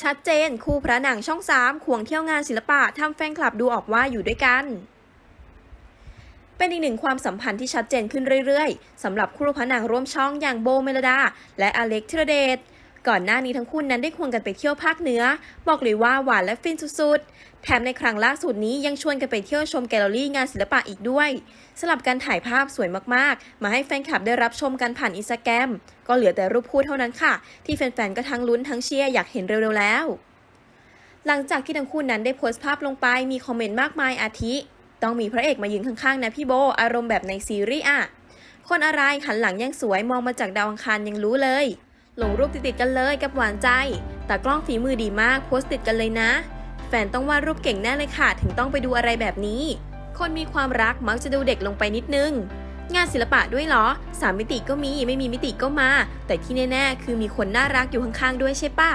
ชัดเจนคู่พระหนังช่องสามควงเที่ยวงานศิลปะทำแฟนคลับดูออกว่าอยู่ด้วยกัน เป็นอีกหนึ่งความสัมพันธ์ที่ชัดเจนขึ้นเรื่อยๆสำหรับคู่พระนางร่วมช่องอย่างโบเมลดา และอเล็กธีรเดช ก่อนหน้านี้ทั้งคู่นั้นได้ควงกันไปเที่ยวภาคเหนือ บอกเลยว่าหวานและฟินสุดๆ แถมในครั้งล่าสุดนี้ยังชวนกันไปเที่ยวชมแกลเลอรี่งานศิลปะอีกด้วย สลับการถ่ายภาพสวยมากๆ มาให้แฟนคลับได้รับชมกันผ่านอินสตาแกรมก็เหลือแต่รูปคู่เท่านั้นค่ะ ที่แฟนๆก็ทั้งลุ้นทั้งเชียร์อยากเห็นเร็วๆแล้ว หลังจากที่ทั้งคู่นั้นได้โพสต์ภาพลงไปมีคอมเมนต์มากมายอาทิ ต้องมีพระเอกมายืนข้างๆนะพี่โบอารมณ์แบบในซีรีส์อะคนอะไรหันหลังยังสวยมองมาจากดาวอังคารยังรู้เลย ลงรูปติดๆกันเลยกับหวานใจ แต่กล้องฝีมือดีมากโพสต์ติดกันเลยนะ แฟนต้องวาดรูปเก่งแน่เลยค่ะ ถึงต้องไปดูอะไรแบบนี้ คนมีความรักมักจะดูเด็กลงไปนิดนึง งานศิลปะด้วยเหรอสามมิติก็มีไม่มีมิติก็มา แต่ที่แน่ๆ คือมีคนน่ารักอยู่ข้างๆด้วยใช่ปะ